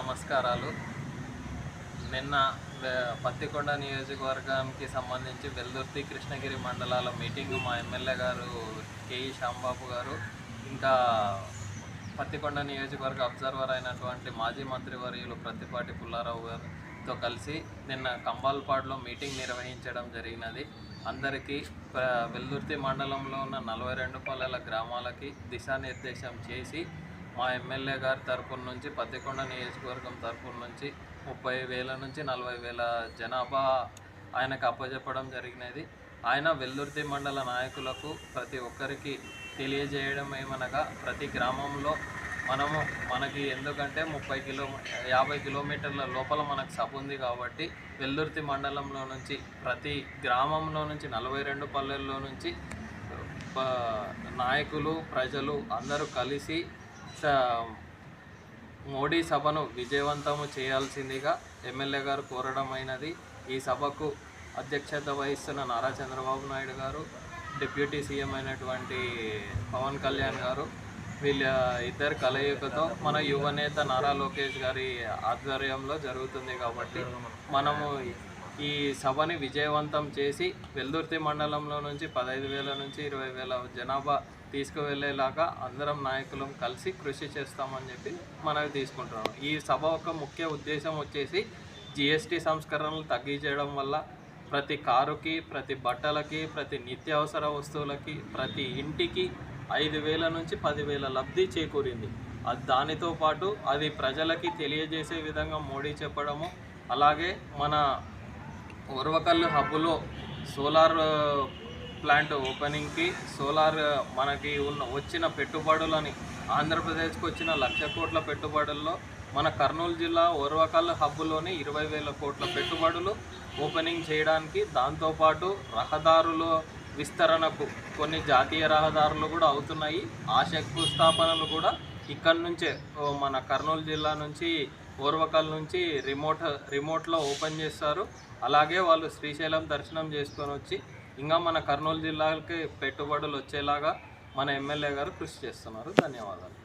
నమస్కారాలు. నిన్న పత్తికొండ నియోజకవర్గానికి సంబంధించి వెల్దుర్తి కృష్ణగిరి మండలాల మీటింగ్ మా ఎమ్మెల్యే గారు కేఈ శ్యాంబాబు గారు ఇంకా పత్తికొండ నియోజకవర్గ అబ్జర్వర్ అయినటువంటి మాజీ మంత్రివర్యులు ప్రత్తిపాటి పుల్లారావు గారితో కలిసి నిన్న కంబాల్పాడులో మీటింగ్ నిర్వహించడం జరిగినది. అందరికీ వెల్దుర్తి మండలంలో ఉన్న నలభై రెండు పల్లెల గ్రామాలకి దిశానిర్దేశం చేసి మా ఎమ్మెల్యే గారి తరపున నుంచి పత్తికొండ నియోజకవర్గం తరపున నుంచి ముప్పై వేల నుంచి నలభై వేల జనాభా ఆయనకు అప్పచెప్పడం జరిగినది. ఆయన వెల్లుర్తి మండల నాయకులకు ప్రతి ఒక్కరికి తెలియజేయడం ఏమనగా ప్రతి గ్రామంలో మనము మనకి ఎందుకంటే ముప్పై కిలో యాభై కిలోమీటర్ల లోపల మనకు సబ్ ఉంది కాబట్టి వెల్లుర్తి మండలంలో నుంచి ప్రతి గ్రామంలో నుంచి నలభై రెండు పల్లెల్లో నుంచి నాయకులు ప్రజలు అందరూ కలిసి మోడీ సభను విజయవంతము చేయాల్సిందిగా ఎమ్మెల్యే గారు కోరడమైనది ఈ సభకు అధ్యక్షత వహిస్తున్న నారా చంద్రబాబు నాయుడు గారు డిప్యూటీ సీఎం అయినటువంటి పవన్ కళ్యాణ్ గారు వీళ్ళ ఇద్దరు కలయికతో మన యువనేత నారా లోకేష్ గారి ఆధ్వర్యంలో జరుగుతుంది కాబట్టి మనము ఈ సభని విజయవంతం చేసి వెల్దుర్తి మండలంలో నుంచి పదహైదు వేల నుంచి ఇరవై వేల జనాభా తీసుకువెళ్ళేలాగా అందరం నాయకులం కలిసి కృషి చేస్తామని చెప్పి మనవి తీసుకుంటున్నాం. ఈ సభ ఒక ముఖ్య ఉద్దేశం వచ్చేసి జిఎస్టీ సంస్కరణలు తగ్గించడం వల్ల ప్రతి కారుకి ప్రతి బట్టలకి ప్రతి నిత్యావసర వస్తువులకి ప్రతి ఇంటికి ఐదు వేల నుంచి పదివేల లబ్ధి చేకూరింది. అది దానితో పాటు అది ప్రజలకి తెలియజేసే విధంగా మోడీ చెప్పడము అలాగే మన ఉరవకల్లు హబ్బులో సోలార్ ప్లాంట్ ఓపెనింగ్కి సోలార్ మనకి ఉన్న వచ్చిన పెట్టుబడులని ఆంధ్రప్రదేశ్కి వచ్చిన లక్ష కోట్ల పెట్టుబడుల్లో మన కర్నూలు జిల్లా ఓర్వకల్ హబ్బులోని ఇరవై వేల కోట్ల పెట్టుబడులు ఓపెనింగ్ చేయడానికి దాంతోపాటు రహదారుల విస్తరణకు కొన్ని జాతీయ రహదారులు కూడా అవుతున్నాయి. ఆ శంకుస్థాపనలు కూడా ఇక్కడి నుంచే మన కర్నూలు జిల్లా నుంచి ఓర్వకల్ నుంచి రిమోట్ రిమోట్లో ఓపెన్ చేస్తారు. అలాగే వాళ్ళు శ్రీశైలం దర్శనం చేసుకొని వచ్చి ఇంకా మన కర్నూలు జిల్లాకి పెట్టుబడులు వచ్చేలాగా మన ఎమ్మెల్యే గారు కృషి చేస్తున్నారు. ధన్యవాదాలు.